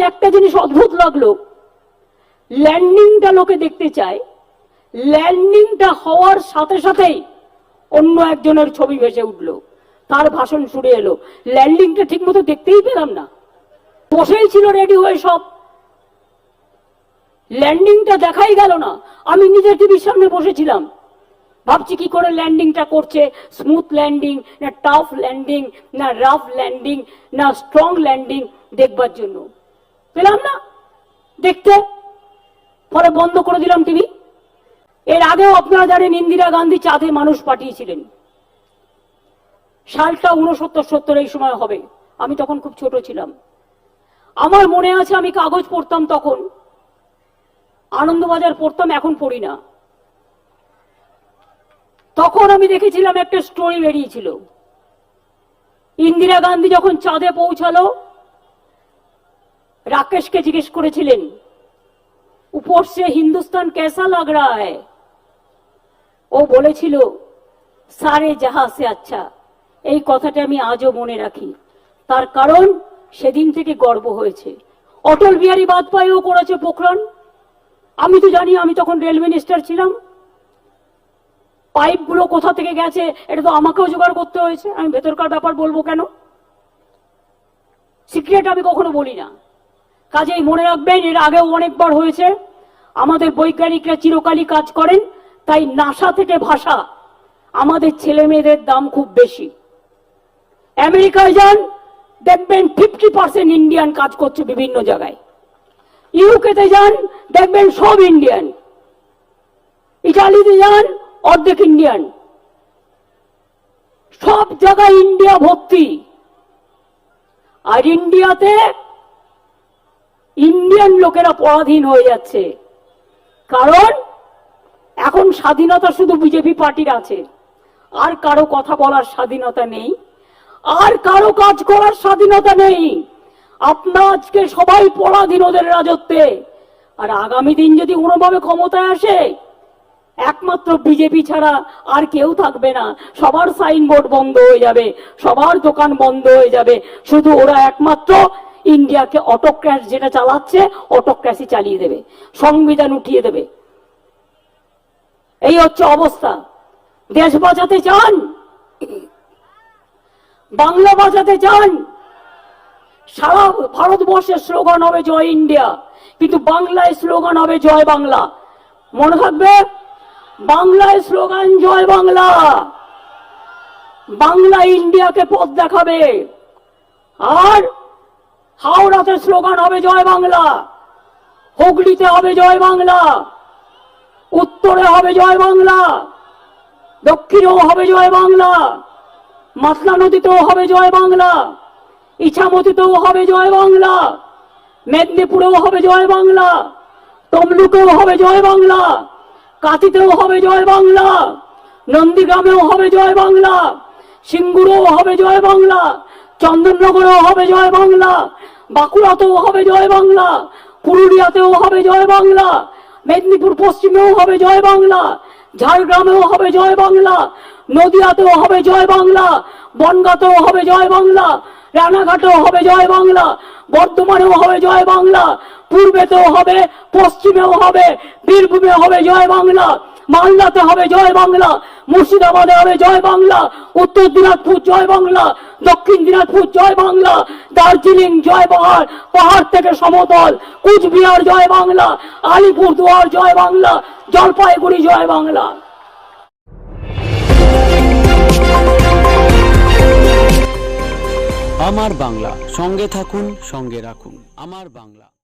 একটা জিনিস অদ্ভুত লাগল। ল্যান্ডিংটা লোকে দেখতে চায়। ল্যান্ডিংটা হওয়ার সাথে সাথেই অন্য একজনের ছবি ভেসে উঠল। তার ভাষণ শুরু এলো। ল্যান্ডিংটা ঠিক মতো দেখতেই পেলাম না। বসেই ছিল রেডি হয়ে সব। ল্যান্ডিংটা দেখাই গেল না। আমি নিজের টিভির সামনে বসেছিলাম। ভাবছি কি করে ল্যান্ডিংটা করছে? স্মুথ ল্যান্ডিং না টাফ ল্যান্ডিং না রাফ ল্যান্ডিং না স্ট্রং ল্যান্ডিং দেখবার জন্য। পেলাম না। দেখতে। পরে বন্ধ করে দিলাম টিভি। এর আগেও আপনারা জানেন ইন্দিরা গান্ধী চাঁদে মানুষ পাঠিয়েছিলেন। সালটা উনসত্তর সত্তর এই সময় হবে। আমি তখন খুব ছোট ছিলাম। আমার মনে আছে আমি কাগজ পড়তাম তখন। আনন্দবাজার পড়তাম, এখন পড়ি না। তখন আমি দেখেছিলাম একটা স্টোরি বেরিয়েছিল। ইন্দিরা গান্ধী যখন চাঁদে পৌঁছালো রাকেশকে জিজ্ঞেস করেছিলেন উপর সে হিন্দুস্তান কেসা লাগ রা ও বলেছিল, সারে জাহা সে আচ্ছা এই কথাটা আমি আজও মনে রাখি। তার কারণ সেদিন থেকে গর্ব হয়েছে। অটল বিহারী বাজপেয়ীও করেছে পোখরান আমি তো জানি, আমি তখন রেল মিনিস্টার ছিলাম। পাইপগুলো কোথা থেকে গেছে, এটা তো আমাকেও জোগাড় করতে হয়েছে। আমি ভেতরকার ব্যাপার বলব কেন? সিক্রেট আমি কখনো বলি না। কাজেই মনে রাখবেন, এর আগেও অনেকবার হয়েছে। আমাদের বৈজ্ঞানিকরা চিরকালই কাজ করেন, তাই নাসা থেকে ভাষা আমাদের ছেলে মেয়েদের দাম খুব বেশি। আমেরিকায় যান, দেখবেন ফিফটি পার্সেন্ট ইন্ডিয়ান কাজ করছে বিভিন্ন জায়গায়। ইউকেতে যান, দেখবেন সব ইন্ডিয়ান ইটালিতে যান, অর্ধেক ইন্ডিয়ান সব জায়গায় ইন্ডিয়া ভর্তি। আর ইন্ডিয়াতে লোকেরা পরাধীন হয়ে যাচ্ছে। কারণ এখন স্বাধীনতা শুধু বিজেপি পার্টির আছে। আর কারও কথা বলার স্বাধীনতা নেই। আর কারও কাজ করার স্বাধীনতা নেই। আপনা আজকে সবাই পরাধীন ওদের রাজত্বে। আর আগামী দিন যদি কোনোভাবে ক্ষমতায় আসে, একমাত্র বিজেপি ছাড়া আর কেউ থাকবে না। সবার সাইনবোর্ড বন্ধ হয়ে যাবে, সবার দোকান বন্ধ হয়ে যাবে। শুধু ওরা একমাত্র ইন্ডিয়াকে অটোক্র্যাশ যেটা চালাচ্ছে অটোক্র্যাশই চালিয়ে দেবে, সংবিধান উঠিয়ে দেবে। এই হচ্ছে অবস্থা। দেশ বাঁচাতে চান, বাংলা বাঁচাতে চান। সারা ভারতবর্ষের স্লোগান হবে জয় ইন্ডিয়া, কিন্তু বাংলায় স্লোগান হবে জয় বাংলা। মনে থাকবে? বাংলায় স্লোগান জয় বাংলা। বাংলা ইন্ডিয়াকে পথ দেখাবে। আর হাওড়াতে স্লোগান হবে জয় বাংলা হুগলিতে হবে জয় বাংলা উত্তরে হবে জয় বাংলা দক্ষিণেও হবে জয় বাংলা মাতলা নদীতেও হবে জয় বাংলা ইছামতিতেও হবে জয় বাংলা মেদিনীপুরেও হবে জয় বাংলা তমলুকেও হবে জয় বাংলা কাঁথিতেও হবে জয় বাংলা নন্দীগ্রামেও হবে জয় বাংলা সিঙ্গুরেও হবে জয় বাংলা চন্দননগরেও হবে জয় বাংলা বাঁকুড়াতেও হবে জয় বাংলা পুরুলিয়াতেও হবে জয় বাংলা মেদিনীপুর পশ্চিমেও হবে জয় বাংলা ঝাড়গ্রামেও হবে জয় বাংলা নদিয়াতেও হবে জয় বাংলা বনগাঁতেও হবে জয় বাংলা রানাঘাটেও হবে জয় বাংলা বর্ধমানেও হবে জয় বাংলা পূর্বেতেও হবে পশ্চিমেও হবে বীরভূমে হবে জয় বাংলা মালদাতে হবে জয় বাংলা মুর্শিদাবাদে হবে জয় বাংলা উত্তর দিনাজপুর জয় বাংলা দক্ষিণ দিনাজপুর জয় বাংলা, দার্জিলিং জয় পাহাড় পাহাড় থেকে সমতল, কুচবিহার জয় বাংলা, আলিপুরদুয়ার জয় বাংলা, জলপাইগুড়ি জয় বাংলা। আমার বাংলা, সঙ্গে থাকুন, সঙ্গে রাখুন। আমার বাংলা।